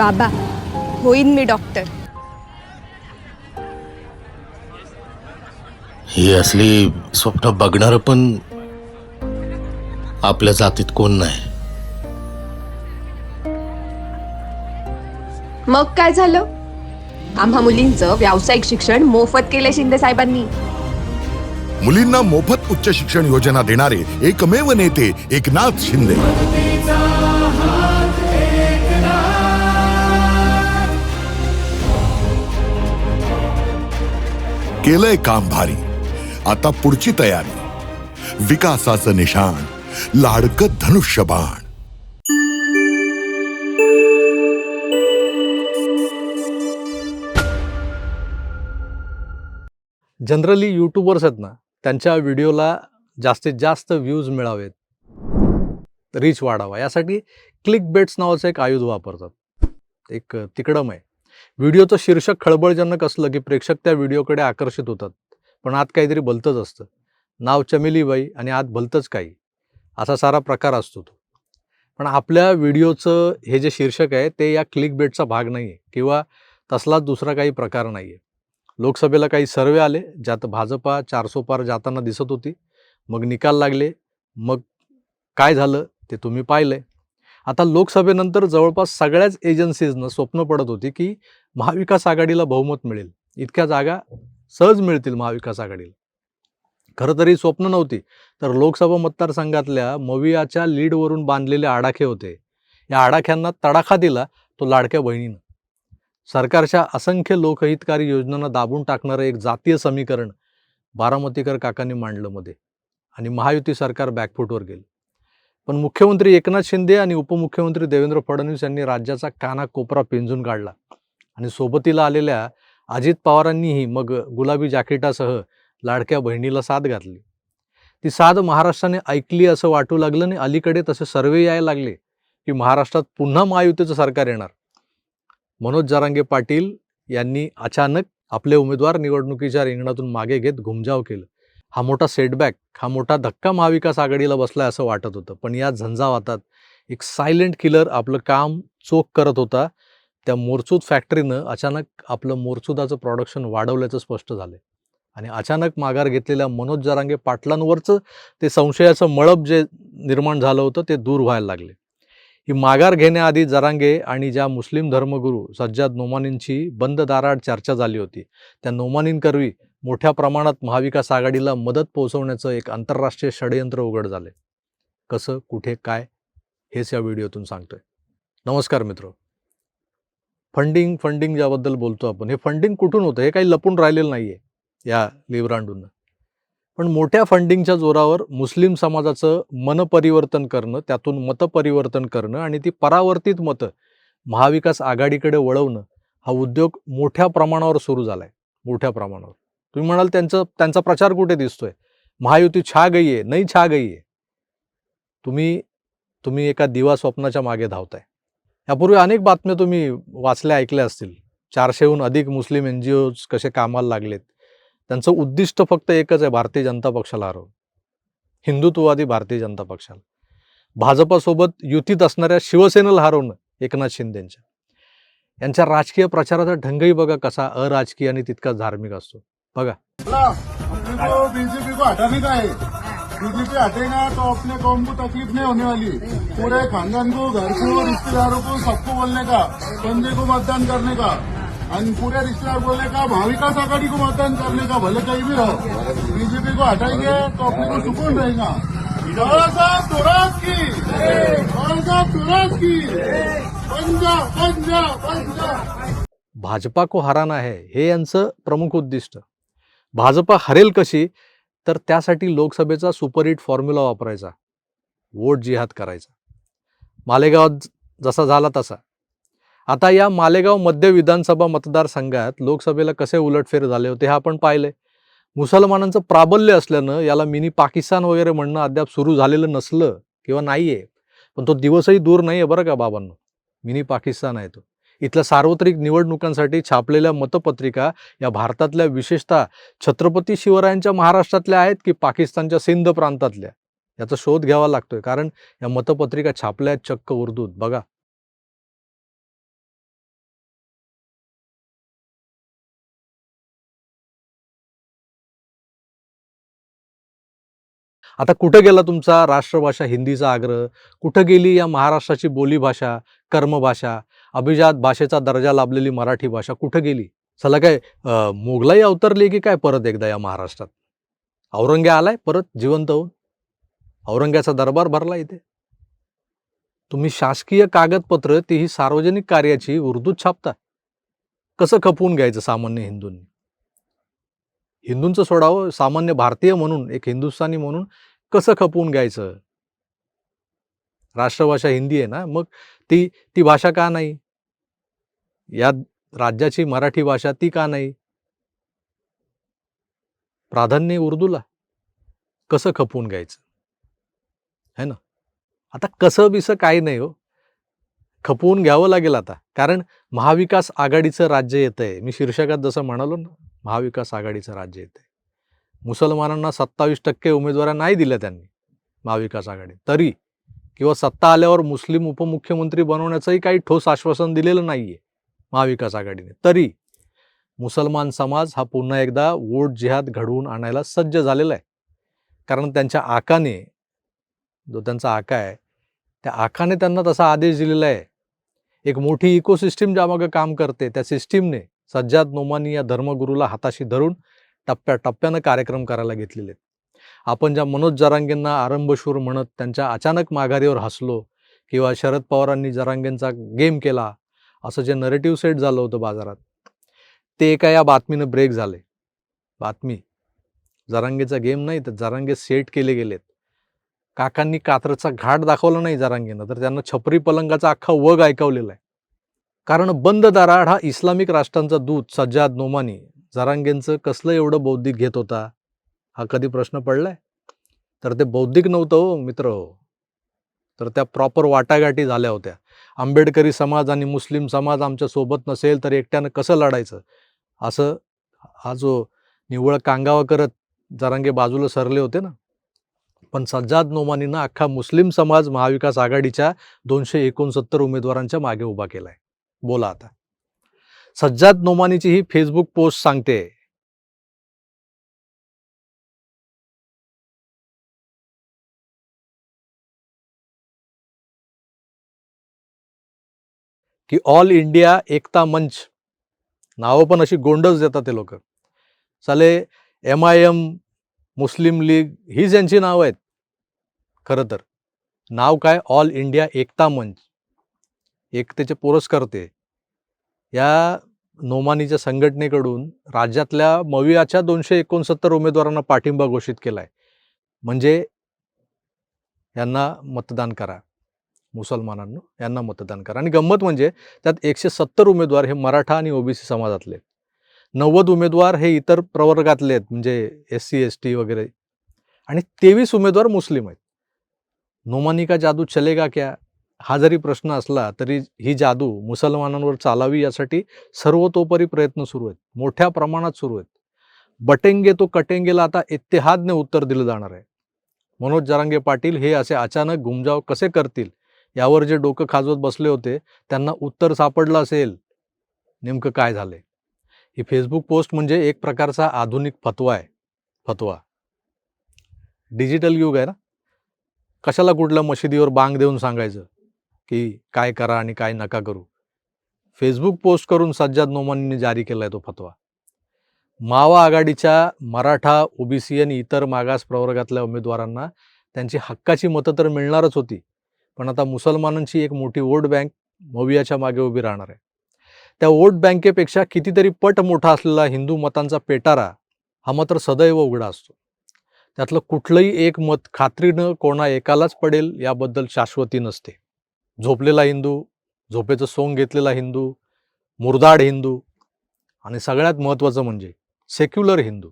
बाबा होईन मी डॉक्टर ही असली स्वप्न बघणार पण आपल्या जातीत कोण नाही. मग काय झालं? आम्हा मुलींचं व्यावसायिक शिक्षण मोफत केलं शिंदे साहेबांनी. मुलींना मोफत उच्च शिक्षण योजना देणारे एकमेव नेते एकनाथ शिंदे. केलंय काम भारी. आता पुढची तयारी. विकासाचं निशाण लाडकं धनुष्यबाण. जनरली यूट्यूबर्स आहेत ना त्यांच्या व्हिडिओला जास्तीत जास्त व्ह्यूज मिळावेत. रीच वाढावा. यासाठी क्लिक बेट्स नावाचं एक आयुध वापरतात. एक तिकडम आहे व्हिडिओचं शीर्षक खळबळजनक असलं की प्रेक्षक त्या व्हिडिओकडे आकर्षित होतात. पण आत काहीतरी भलतंच असतं. नाव चमेलीबाई आणि आत भलतंच काही. असा सारा प्रकार असतो तो. पण आपल्या व्हिडिओचं हे जे शीर्षक आहे ते या क्लिक बेटचा भाग नाही आहे किंवा तसलाच दुसरा काही प्रकार नाही आहे लोकसभेला काही सर्वे आले ज्यात भाजपा चारसो पार जाताना दिसत होती. मग निकाल लागले. मग काय झालं ते तुम्ही पाहिलंय. आता लोकसभेनंतर जवळपास सगळ्याच एजन्सीजनं स्वप्न पडत होती की महाविकास आघाडीला बहुमत मिळेल. इतक्या जागा सहज मिळतील महाविकास आघाडीला. खरं तरी स्वप्न नव्हती. तर लोकसभा मतदारसंघातल्या मवियाच्या लीडवरून बांधलेले आडाखे होते. या आडाख्यांना तडाखा दिला तो लाडक्या बहिणीनं. सरकारच्या असंख्य लोकहितकारी योजनांना दाबून टाकणारं एक जातीय समीकरण बारामतीकर काकांनी मांडलं मध्ये. आणि महायुती सरकार बॅकफूटवर गेलं. पण मुख्यमंत्री एकनाथ शिंदे आणि उपमुख्यमंत्री देवेंद्र फडणवीस यांनी राज्याचा कानाकोपरा पिंजून काढला. आणि सोबतीला आलेल्या अजित पवारांनीही मग गुलाबी जाकिटासह लाडक्या बहिणीला साथ घातली. ती साथ महाराष्ट्राने ऐकली असं वाटू लागलं आणि अलीकडे तसे सर्वे यायला लागले की महाराष्ट्रात पुन्हा महायुतीचं सरकार येणार. मनोज जरांगे पाटील यांनी अचानक आपले उमेदवार निवडणुकीच्या रिंगणातून मागे घेत घुमजाव केलं. हा मोठा सेटबॅक हा मोठा धक्का महाविकास आघाडीला बसला असं वाटत होतं. पण या झंझावातात एक सायलेंट किलर आपलं काम चोख करत होता. त्या मोरचूद फॅक्टरीनं अचानक आपलं मोरचुदाचं प्रोडक्शन वाढवल्याचं स्पष्ट झालं आणि अचानक माघार घेतलेल्या मनोज जरांगे पाटलांवरचं ते संशयाचं मळब जे निर्माण झालं होतं ते दूर व्हायला लागले. ही माघार घेण्याआधी जरांगे आणि ज्या मुस्लिम धर्मगुरू सज्जाद नोमानींची बंद दाराड चर्चा झाली होती. त्या नोमानींकरवी मोठ्या प्रमाणात महाविकास आघाडीला मदत पोहोचवण्याचं एक आंतरराष्ट्रीय षडयंत्र उघड झाले कसं कुठे काय हेच या व्हिडिओतून सांगतोय. नमस्कार मित्र. फंडिंग फंडिंग ज्याबद्दल बोलतो आपण हे फंडिंग कुठून होतं? हे काही लपून राहिलेलं नाही आहे या लिब्रांडूंना. पण मोठ्या फंडिंगच्या जोरावर मुस्लिम समाजाचं मनपरिवर्तन करणं त्यातून मतपरिवर्तन करणं आणि ती परावर्तित मतं महाविकास आघाडीकडे वळवणं हा उद्योग मोठ्या प्रमाणावर सुरू झाला आहे मोठ्या प्रमाणावर. तुम्ही म्हणाल त्यांचं त्यांचा प्रचार कुठे दिसतोय? महायुती छा गई आहे नाही छा गई आहे तुम्ही तुम्ही एका दिवा स्वप्नाच्या मागे धावताय. यापूर्वी अनेक बातम्या तुम्ही वाचल्या ऐकल्या असतील. चारशेहून अधिक मुस्लिम एन जी ओज कसे कामाला लागलेत. त्यांचं उद्दिष्ट फक्त एकच आहे भारतीय जनता पक्षाला हरवून हिंदुत्ववादी भारतीय जनता पक्षाला. भाजपासोबत युतीत असणाऱ्या शिवसेनेला हरवणं एकनाथ शिंदेंच्या. यांच्या राजकीय प्रचाराचा ढंगही बघा कसा अराजकीय आणि तितकाच धार्मिक असतो. बघा. बीजेपी को हटाने का है बीजेपी हटेगा तो अपने कौम को तकलीफ नहीं होने वाली पूरे खानदान को घर को रिश्तेदारों को सबको बोलने का? को मतदान करने का? और पूरे रिश्तेदार बोलने का आघाड़ी को मतदान करने का? भले कहीं भी रहो बीजेपी को हटाएंगे तो अपने को सुकून रहेगा. बाबा साहब थोरात की. बाबा साहब थोरात की. पंजाब पंजाब पंजाब भाजपा को हराना है हे यांचं प्रमुख उद्दिष्ट. भाजपा हरेल कशी तर त्यासाठी लोकसभेचा सुपरहिट फॉर्म्युला वापरायचा. वोट जिहाद करायचा. मालेगावात जसा झाला तसा. आता या मालेगाव मध्य विधानसभा मतदारसंघात लोकसभेला कसे उलटफेर झाले होते हे आपण पाहिले. मुसलमानांचं प्राबल्य असल्यानं याला मिनी पाकिस्तान वगैरे म्हणणं अद्याप सुरू झालेलं नसलं किंवा नाही आहे पण तो दिवसही दूर नाही आहे बरं का बाबांनो. मिनी पाकिस्तान आहे तो. इथल्या सार्वत्रिक निवडणुकांसाठी छापलेल्या मतपत्रिका या भारतातल्या विशेषतः छत्रपती शिवरायांच्या महाराष्ट्रातल्या आहेत की पाकिस्तानच्या सिंध प्रांतातल्या? याचा शोध घ्यावा लागतोय. कारण या मतपत्रिका छापल्या आहेत चक्क उर्दूत. बघा. आता कुठं गेला तुमचा राष्ट्रभाषा हिंदीचा आग्रह? कुठं गेली या महाराष्ट्राची बोलीभाषा कर्मभाषा? अभिजात भाषेचा दर्जा लाभलेली मराठी भाषा कुठं गेली? चला काय मोगलाई अवतरली की काय परत एकदा या महाराष्ट्रात? औरंग्या आलाय परत जिवंत होऊन? औरंग्याचा दरबार भरला इथे? तुम्ही शासकीय कागदपत्र तीही सार्वजनिक कार्याची उर्दूत छापता? कसं खपवून घ्यायचं सामान्य हिंदूंनी? हिंदूंचं सोडावं सामान्य भारतीय म्हणून एक हिंदुस्थानी म्हणून कसं खपवून घ्यायचं? राष्ट्रभाषा हिंदी आहे ना मग ती ती भाषा का नाही? या राज्याची मराठी भाषा ती का नाही? प्राधान्य उर्दूला कसं खपवून घ्यायचं? है ना? आता कसं बिसं काही नाही हो. खपवून घ्यावं लागेल आता कारण महाविकास आघाडीचं राज्य येत आहे मी शीर्षकात जसं म्हणालो ना महाविकास आघाडीचं राज्य येते मुसलमानांना सत्तावीस टक्के उमेदवार नाही दिल्या त्यांनी महाविकास आघाडी. तरी किंवा सत्ता आल्यावर मुस्लिम उपमुख्यमंत्री बनवण्याचंही काही ठोस आश्वासन दिलेलं नाहीये महाविकास आघाडीने. तरी मुसलमान समाज हा पुन्हा एकदा वोट जिहाद घडवून आणायला सज्ज झालेला आहे. कारण त्यांच्या आकाने जो त्यांचा आका आहे त्या आकाने त्यांना तसा आदेश दिलेला आहे. एक मोठी इकोसिस्टीम ज्यामागं काम करते त्या सिस्टीमने सज्जाद नोमानी या धर्मगुरूला हाताशी धरून टप्प्याटप्प्यानं कार्यक्रम करायला घेतलेले. आहेत आपण ज्या मनोज जरांगेंना आरंभशूर म्हणत त्यांच्या अचानक माघारीवर हसलो किंवा शरद पवारांनी जरांगेंचा गेम केला असं जे नरेटिव्ह सेट झालं होतं बाजारात ते एका या बातमीनं ब्रेक झाले. बातमी जरांगेचा गेम नाही तर जरांगे सेट केले गेलेत. काकांनी कात्रचा घाट दाखवला नाही जरांगेनं तर त्यांना छपरी पलंगाचा अख्खा वग ऐकवलेला आहे. कारण बंद दाराड हा इस्लामिक राष्ट्रांचा दूत सज्जाद नोमानी. जरांगेंचं कसलं एवढं बौद्धिक घेत होता? हा कधी प्रश्न पडलाय? तर ते बौद्धिक नव्हतं हो मित्र हो. तर त्या प्रॉपर वाटाघाटी झाल्या होत्या. आंबेडकरी समाज आणि मुस्लिम समाज आमच्यासोबत नसेल तर एकट्यानं कसं लढायचं? असं हा जो निव्वळ कांगावा करत जरांगे बाजूला सरले होते ना? पण सज्जाद नोमानीनं अख्खा मुस्लिम समाज महाविकास आघाडीच्या दोनशे एकोणसत्तर उमेदवारांच्या मागे उभा केलाय. बोला आता. सज्जाद नोमानीची ही फेसबुक पोस्ट सांगते. की ऑल इंडिया एकता मंच. नावं पण अशी गोंडच देतात ते लोक. चाले M I M Muslim League ही ज्यांची नावं आहेत. खरं तर. नाव काय? ऑल इंडिया एकता मंच. एकतेचे पुरस्कर्ते या नोमानीच्या संघटनेकडून राज्यातल्या मवियाच्या दोनशे एकोणसत्तर उमेदवारांना पाठिंबा घोषित केलाय. म्हणजे यांना मतदान करा. मुसलमानांना यांना मतदान करा. आणि गंमत म्हणजे त्यात एकशे सत्तर उमेदवार हे मराठा आणि ओबीसी समाजातले नव्वद उमेदवार हे इतर प्रवर्गातले आहेत म्हणजे एस सी एस टी वगैरे. आणि तेवीस उमेदवार मुस्लिम आहेत. नोमानी का जादू चलेगा क्या? हा जरी प्रश्न असला तरी ही जादू मुसलमानांवर चालावी यासाठी सर्वतोपरी प्रयत्न सुरू आहेत. मोठ्या प्रमाणात सुरू आहेत. बटेंगे तो कटेंगेला आता इत्तेहादने उत्तर दिलं जाणार आहे. मनोज जरांगे पाटील हे असे अचानक गुमजाव कसे करतील? यावर जे डोकं खाजवत बसले होते त्यांना उत्तर सापडलं असेल. नेमकं काय झालंय? ही फेसबुक पोस्ट म्हणजे एक प्रकारचा आधुनिक फतवा आहे. फतवा. डिजिटल युग आहे ना? कशाला कुठल्या मशिदीवर बांग देऊन सांगायचं? की काय करा आणि काय नका करू. फेसबुक पोस्ट करून सज्जाद नोमानीने जारी केला आहे तो फतवा. मावा आघाडीच्या मराठा ओबीसी आणि इतर मागास प्रवर्गातल्या उमेदवारांना त्यांची हक्काची मतं तर मिळणारच होती पण आता मुसलमानांची एक मोठी वोट बँक मवियाच्या मागे उभी राहणार आहे. त्या वोट बँकेपेक्षा कितीतरी पट मोठा असलेला हिंदू मतांचा पेटारा हा मात्र सदैव उघडा असतो. त्यातलं कुठलंही एक मत खात्रीनं कोणा एकालाच पडेल याबद्दल शाश्वती नसते. झोपलेला हिंदू झोपेचं सोंग घेतलेला हिंदू मुरदाड हिंदू आणि सगळ्यात महत्त्वाचं म्हणजे सेक्युलर हिंदू.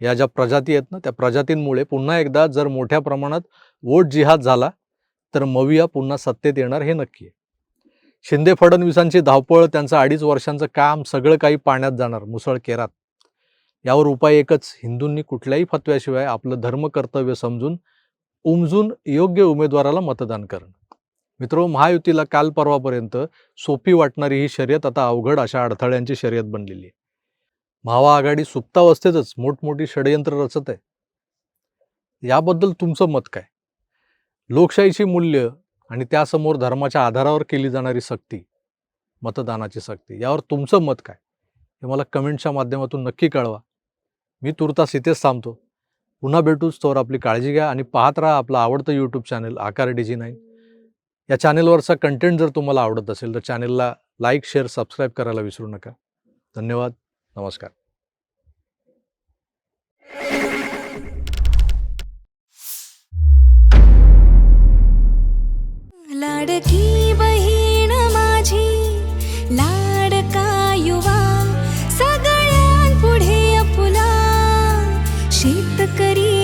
या ज्या प्रजाती आहेत ना त्या प्रजातींमुळे पुन्हा एकदा जर मोठ्या प्रमाणात वोट जिहाद झाला तर मविया पुन्हा सत्तेत येणार हे नक्की आहे. शिंदे फडणवीसांची धावपळ त्यांचं अडीच वर्षांचं काम सगळं काही पाण्यात जाणार मुसळ केरात. यावर उपाय एकच हिंदूंनी कुठल्याही फतव्याशिवाय आपलं धर्म कर्तव्य समजून उमजून योग्य उमेदवाराला मतदान करणं. मित्रो महायुतीला काल परवापर्यंत सोपी वाटणारी ही शर्यत आता अवघड अशा अडथळ्यांची शर्यत बनलेली आहे. महावा आघाडी सुप्तावस्थेतच मोठमोठी षडयंत्र रचत आहे. याबद्दल तुमचं मत काय? लोकशाहीची मूल्य आणि त्यासमोर धर्माच्या आधारावर केली जाणारी सक्ती मतदानाची सक्ती यावर तुमचं मत काय? हे मला कमेंटच्या माध्यमातून नक्की कळवा. मी तुर्तास इथेच थांबतो. पुन्हा भेटूच तोवर आपली काळजी घ्या आणि पाहत राहा आपलं आवडतं YouTube channel Aakar D nine या चॅनेलवरचा कंटेंट जर तुम्हाला आवडत असेल तर चॅनेलला लाईक शेअर सबस्क्राईब करायला विसरू नका. धन्यवाद. नमस्कार. लाडकी शेतकरी